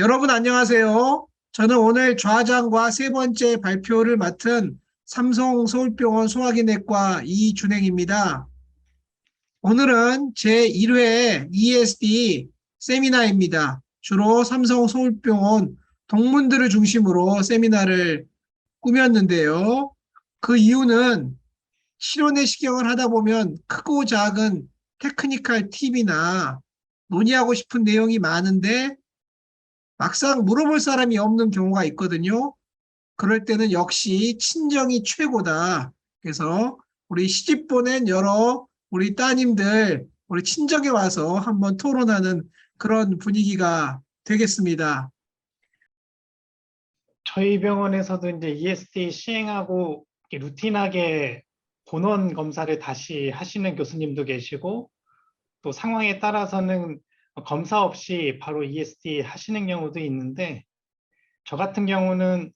여러분 안녕하세요. 저는 오늘 좌장과 세 번째 발표를 맡은 삼성 서울병원 소화기내과 이준행입니다. 오늘은 제1회 ESD 세미나입니다. 주로 삼성 서울병원 동문들을 중심으로 세미나를 꾸몄는데요. 그 이유는 실효 내시경을 하다 보면 크고 작은 테크니컬 팁이나 논의하고 싶은 내용이 많은데 막상 물어볼 사람이 없는 경우가 있거든요. 그럴 때는 역시 친정이 최고다. 그래서 우리 시집 보낸 여러 우리 따님들, 우리 친정에 와서 한번 토론하는 그런 분위기가 되겠습니다. 저희 병원에서도 이제 ESD 시행하고 루틴하게 본원 검사를 다시 하시는 교수님도 계시고 또 상황에 따라서는 검사 없이 바로 ESD 하시는 경우도 있는데 저 같은 경우는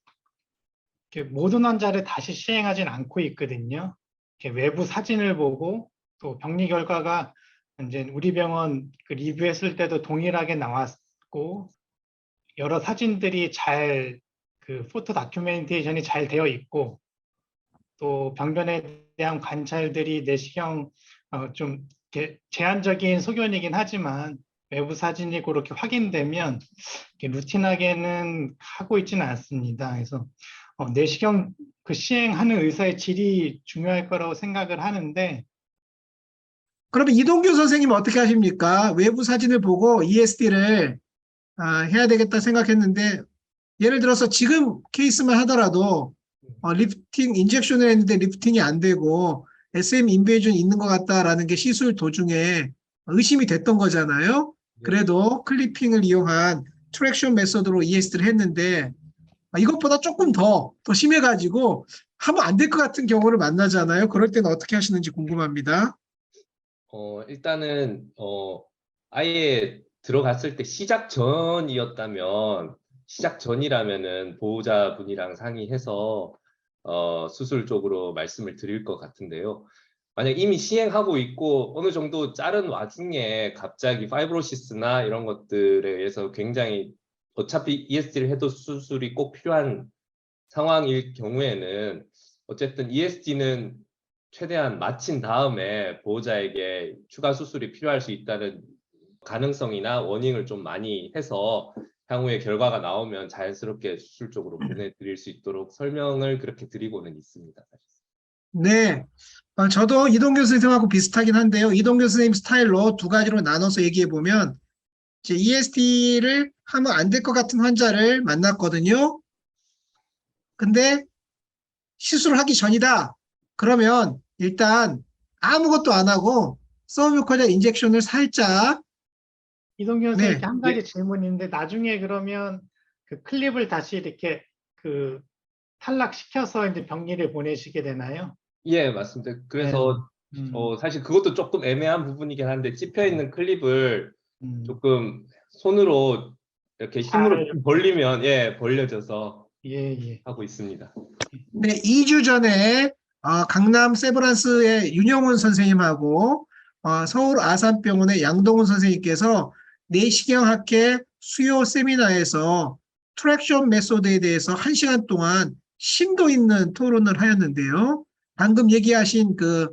모든 환자를 다시 시행하진 않고 있거든요. 외부 사진을 보고 또 병리 결과가 이제 우리 병원 그 리뷰했을 때도 동일하게 나왔고 여러 사진들이 잘 그 포토 다큐멘테이션이 잘 되어 있고 또 병변에 대한 관찰들이 내시경 어, 좀 제한적인 소견이긴 하지만 외부 사진이 그렇게 확인되면 이렇게 루틴하게는 하고 있지는 않습니다. 그래서 어, 내시경 그 시행하는 의사의 질이 중요할 거라고 생각을 하는데 그러면 이동규 선생님은 어떻게 하십니까? 외부 사진을 보고 ESD를 아, 해야 되겠다 생각했는데 예를 들어서 지금 케이스만 하더라도 어, 리프팅 인젝션을 했는데 리프팅이 안 되고 SM 인베이전 있는 것 같다라는 게 시술 도중에 의심이 됐던 거잖아요. 그래도 클리핑을 이용한 트랙션 메소드로 ESD를 했는데 아, 이것보다 조금 더, 더 심해가지고 하면 안 될 것 같은 경우를 만나잖아요. 그럴 때는 어떻게 하시는지 궁금합니다. 어, 일단은, 어, 아예 들어갔을 때 시작 전이었다면, 시작 전이라면은 보호자분이랑 상의해서, 어, 수술 쪽으로 말씀을 드릴 것 같은데요. 만약 이미 시행하고 있고, 어느 정도 자른 와중에 갑자기 파이브로시스나 이런 것들에 의해서 굉장히 어차피 ESD를 해도 수술이 꼭 필요한 상황일 경우에는 어쨌든 ESD는 최대한 마친 다음에 보호자에게 추가 수술이 필요할 수 있다는 가능성이나 워닝을 좀 많이 해서 향후에 결과가 나오면 자연스럽게 수술 쪽으로 보내드릴 수 있도록 설명을 그렇게 드리고는 있습니다. 네. 어, 저도 이동규 선생님하고 비슷하긴 한데요. 이동규 선생님 스타일로 두 가지로 나눠서 얘기해 보면, 이제 ESD를 하면 안 될 것 같은 환자를 만났거든요. 근데 시술을 하기 전이다. 그러면 일단 아무것도 안 하고 서브뮤커자 인젝션을 살짝 이동규 네. 선생님 이렇게 한 가지 질문인데 나중에 그러면 그 클립을 다시 이렇게 그 탈락시켜서 이제 병리를 보내시게 되나요? 예, 맞습니다. 그래서 음, 어, 사실 그것도 조금 애매한 부분이긴 한데 찝혀 있는 클립을 음, 조금 손으로 이렇게 힘으로 잘- 좀 벌리면 예, 벌려져서 예, 예. 하고 있습니다. 네, 2주 전에 어, 강남 세브란스의 윤영훈 선생님하고 어, 서울 아산병원의 양동훈 선생님께서 내시경학회 수요 세미나에서 트랙션 메소드에 대해서 1시간 동안 심도 있는 토론을 하였는데요. 방금 얘기하신 그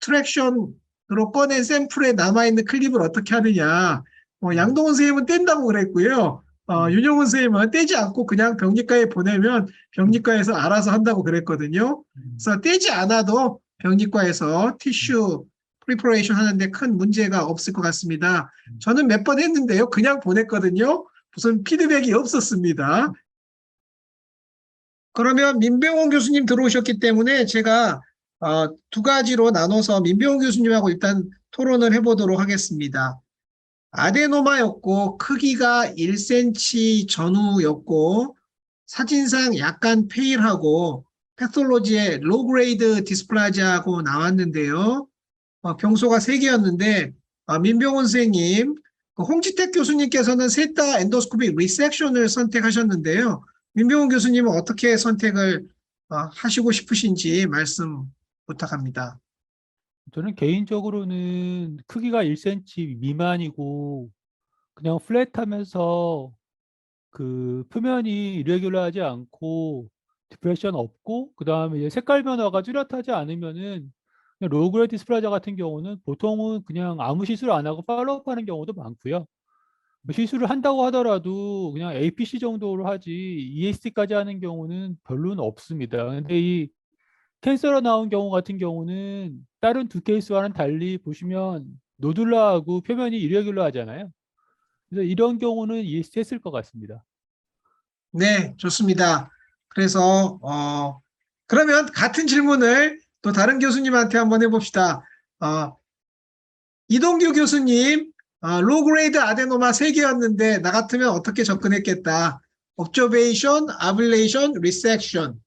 트랙션으로 꺼낸 샘플에 남아있는 클립을 어떻게 하느냐. 어, 양동훈 선생님은 뗀다고 그랬고요. 어, 윤영훈 선생님은 떼지 않고 그냥 병리과에 보내면 병리과에서 알아서 한다고 그랬거든요. 음, 그래서 떼지 않아도 병리과에서 티슈 프리퍼레이션 하는데 큰 문제가 없을 것 같습니다. 저는 몇 번 했는데요. 그냥 보냈거든요. 무슨 피드백이 없었습니다. 그러면 민병원 교수님 들어오셨기 때문에 제가 어, 두 가지로 나눠서 민병원 교수님하고 일단 토론을 해보도록 하겠습니다. 아데노마였고 크기가 1cm 전후였고 사진상 약간 페일하고 패톨로지에 로그레이드 디스플라지아하고 나왔는데요. 어, 병소가 3개였는데 어, 민병원 선생님, 그 홍지택 교수님께서는 셋 다 엔도스코피 리섹션을 선택하셨는데요. 민병원 교수님은 어떻게 선택을 어, 하시고 싶으신지 말씀 부탁합니다. 저는 개인적으로는 크기가 1cm 미만이고 그냥 플랫하면서 그 표면이 이레귤러하지 않고 디프레션 없고 그 다음에 이제 색깔 변화가 뚜렷하지 않으면은 로그레 디스플라자 같은 경우는 보통은 그냥 아무 시술을 안 하고 팔로우업하는 경우도 많고요. 뭐 시술을 한다고 하더라도 그냥 APC 정도로 하지 EST까지 하는 경우는 별로는 없습니다. 근데 이 캔서로 나온 경우 같은 경우는 다른 두 케이스와는 달리 보시면 노듈라하고 표면이 이레귤러 하잖아요. 그래서 이런 경우는 EST 했을 것 같습니다. 네, 좋습니다. 그래서 어 그러면 같은 질문을 또 다른 교수님한테 한번 해봅시다. 어, 이동규 교수님, 어, 로그레이드 아데노마 3개였는데 나 같으면 어떻게 접근했겠다. observation, ablation, resection.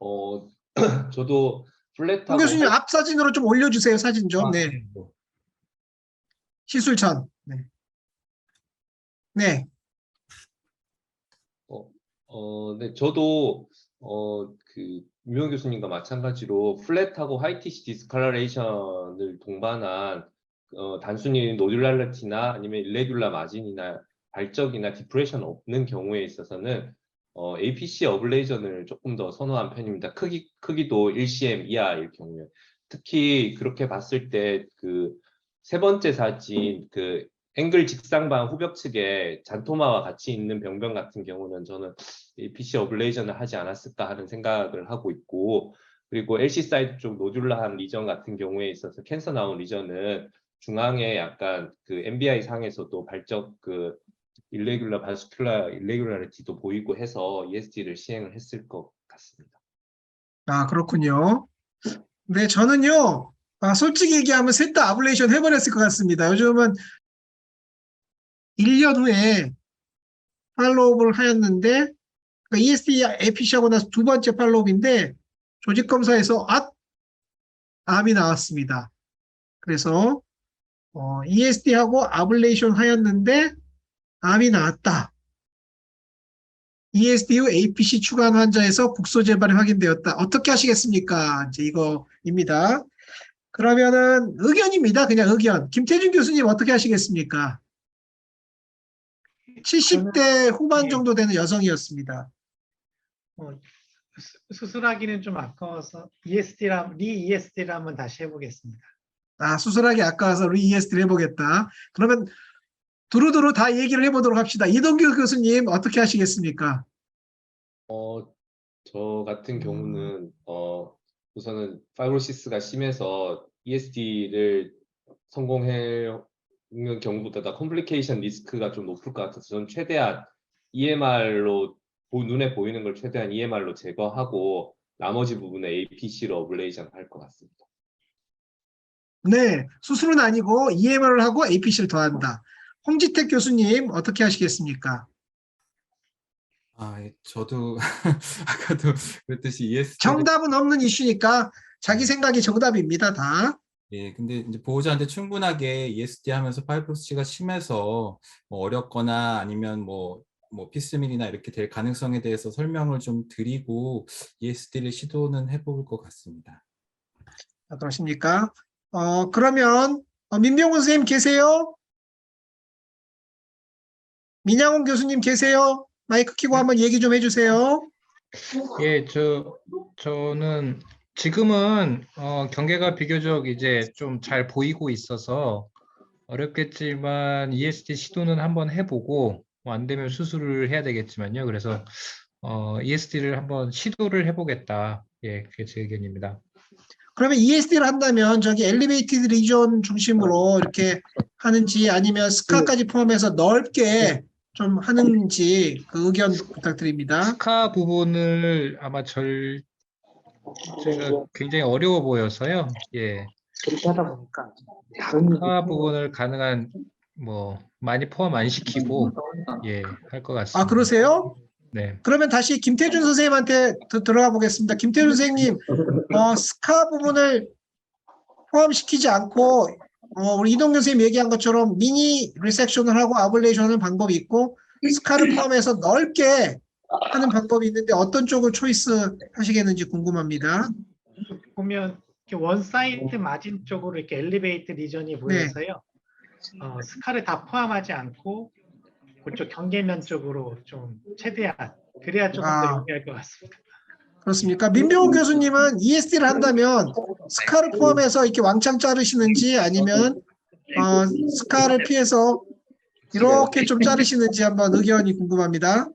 어, 저도 홍 플랫하고 교수님 앞 사진으로 좀 올려주세요. 사진 좀. 아, 네, 시술 전. 네. 네, 어, 네, 저도 어, 그 유명 교수님과 마찬가지로 플랫하고 하이티시 디스컬러레이션을 동반한 어, 단순히 노듈랄리티나 아니면 일레귤라 마진이나 발적이나 디프레션 없는 경우에 있어서는 어, APC 어블레이션을 조금 더 선호한 편입니다. 크기 크기도 1cm 이하일 경우에 특히 그렇게 봤을 때 그 세 번째 사진 그 앵글 직상방 후벽 측에 잔토마와 같이 있는 병변 같은 경우는 저는 이 PC 어블레이션을 하지 않았을까 하는 생각을 하고 있고 그리고 LC 사이드 쪽 노듈라한 리전 같은 경우에 있어서 캔서 나온 리전은 중앙에 약간 그 MBI 상에서도 발적 그 일레귤라 바스큘라 일레귤라리티도 보이고 해서 ESD를 시행을 했을 것 같습니다. 아, 그렇군요. 네, 저는요, 아, 솔직히 얘기하면 셋 다 아블레이션 해버렸을 것 같습니다. 요즘은 1년 후에 팔로우업을 하였는데, 그러니까 ESD 에피시하고 나서 두 번째 팔로우업인데, 조직검사에서 아, 암이 나왔습니다. 그래서, 어, ESD하고 아블레이션 하였는데, 암이 나왔다. ESD 후 APC 추가한 환자에서 국소 재발이 확인되었다. 어떻게 하시겠습니까? 이제 이거입니다. 그러면은 의견입니다. 그냥 의견. 김태준 교수님 어떻게 하시겠습니까? 70대 후반 예. 정도 되는 여성이었습니다. 어, 수- 수술하기는 좀 아까워서 ESD라 리 ESD를 한번 다시 해보겠습니다. 아, 수술하기 아까워서 리이에스트를 해보겠다. 그러면 두루두루 다 얘기를 해보도록 합시다. 이동규 교수님 어떻게 하시겠습니까? 어, 저 음. 같은 경우는 어, 우선은 파이브로시스가 심해서 ESD를 성공해 있는 경우보다 컴플리케이션 리스크가 좀 높을 것 같아서 저는 최대한 EMR로 눈에 보이는 걸 최대한 EMR로 제거하고 나머지 부분에 APC로 어블레이션 할 것 같습니다. 네, 수술은 아니고 EMR을 하고 APC를 더한다. 홍지택 교수님 어떻게 하시겠습니까? 아, 예, 저도 아까도 그랬듯이 EST 정답은 없는 이슈니까 자기 생각이 정답입니다. 다. 예, 근데 이제 보호자한테 충분하게 ESD 하면서 파이브로시가 심해서 뭐 어렵거나 아니면 뭐, 뭐 피스밀이나 이렇게 될 가능성에 대해서 설명을 좀 드리고 ESD를 시도는 해볼 것 같습니다. 아, 그러십니까? 어, 그러면 어, 민병훈 선생님 계세요? 민양훈 교수님 계세요? 마이크 켜고 한번 얘기 좀 해주세요. 예, 저, 저는 지금은 어, 경계가 비교적 이제 좀 잘 보이고 있어서 어렵겠지만 ESD 시도는 한번 해보고 뭐 안 되면 수술을 해야 되겠지만요. 그래서 어, ESD를 한번 시도를 해보겠다. 예, 그게 제 의견입니다. 그러면 ESD를 한다면 저기 엘리베이티드 리전 중심으로 이렇게 하는지 아니면 스카까지 포함해서 넓게 좀 하는지 그 의견 부탁드립니다. 스카 부분을 아마 절 제가 굉장히 어려워 보여서요. 예. 그렇게 하다 보니까 다른 스카 부분을 가능한 뭐 많이 포함 안 시키고 예, 할 것 같습니다. 아, 그러세요? 네. 그러면 다시 김태준 선생님한테 더 들어가 보겠습니다. 김태준 선생님, 어, 스카 부분을 포함시키지 않고, 어, 우리 이동규 선생님 얘기한 것처럼 미니 리섹션을 하고 아블레이션을 방법이 있고, 스카를 포함해서 넓게 하는 방법이 있는데 어떤 쪽을 초이스 하시겠는지 궁금합니다. 보면 이렇게 원 사이트 마진 쪽으로 이렇게 엘리베이트 리전이 보여서요. 어, 스카를 다 포함하지 않고 그쪽 경계면 쪽으로 좀 최대한 그래야 조금 아. 더 유리할 것 같습니다. 그렇습니까? 민병훈 교수님은 ESD를 한다면 스카를 포함해서 이렇게 왕창 자르시는지 아니면 어, 스카를 피해서 이렇게 좀 자르시는지 한번 의견이 궁금합니다.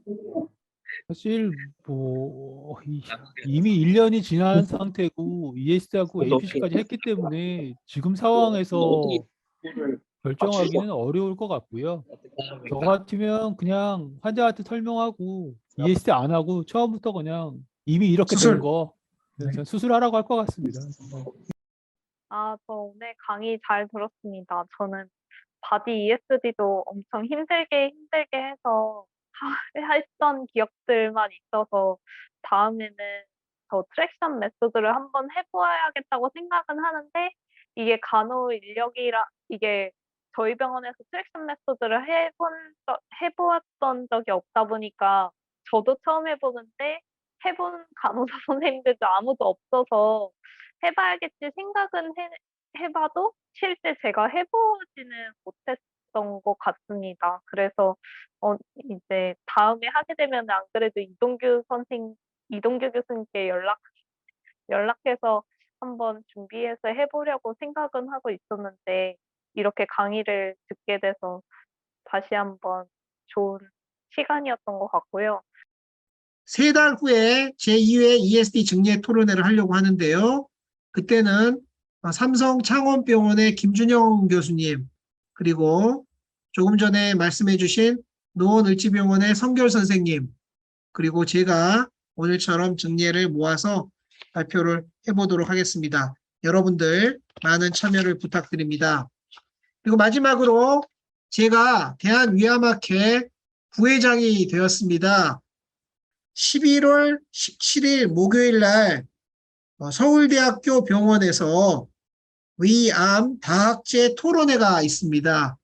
사실 뭐 이- 이미 1년이 지난 상태고 ES하고 APC까지 했기 때문에 지금 상황에서 결정하기는 어려울 것 같고요. 저 같으면 그냥 환자한테 설명하고 EST 안 하고 처음부터 그냥 이미 이렇게 수술. 된거 그냥 수술하라고 할 것 같습니다. 아, 저 오늘 강의 잘 들었습니다. 저는 바디 ESD도 엄청 힘들게 힘들게 해서 하- 했던 기억들만 있어서 다음에는 저 트랙션 메소드를 한번 해보아야겠다고 생각은 하는데 이게 간호 인력이라 이게 저희 병원에서 트랙션 메소드를 해본 적- 해보았던 적이 없다 보니까 저도 처음 해보는데 해본 간호사 선생님들도 아무도 없어서 해봐야겠지 생각은 해, 해봐도 실제 제가 해보지는 못했던 것 같습니다. 그래서 어, 이제 다음에 하게 되면 안 그래도 이동규 선생, 이동규 교수님께 연락, 연락해서 한번 준비해서 해보려고 생각은 하고 있었는데 이렇게 강의를 듣게 돼서 다시 한번 좋은 시간이었던 것 같고요. 세 달 후에 제2회 ESD 증례 토론회를 하려고 하는데요. 그때는 어, 삼성 창원병원의 김준영 교수님, 그리고 조금 전에 말씀해 주신 노원을지병원의 성결 선생님, 그리고 제가 오늘처럼 증례를 모아서 발표를 해보도록 하겠습니다. 여러분들 많은 참여를 부탁드립니다. 그리고 마지막으로 제가 대한위아마켓 부회장이 되었습니다. 11월 17일 목요일 날 어, 서울대학교 병원에서 위암 다학제 토론회가 있습니다.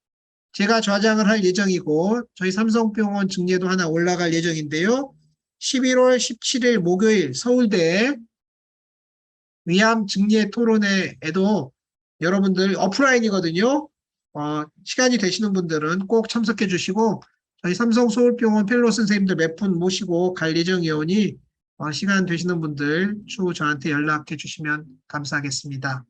제가 좌장을 할 예정이고 저희 삼성병원 증례도 하나 올라갈 예정인데요. 11월 17일 목요일 서울대 위암 증례 토론회에도 여러분들 오프라인이거든요. 어, 시간이 되시는 분들은 꼭 참석해 주시고 저희 삼성 서울병원 펠로 선생님들 몇 분 모시고 갈 예정이오니 어, 시간 되시는 분들 추후 저한테 연락해 주시면 감사하겠습니다.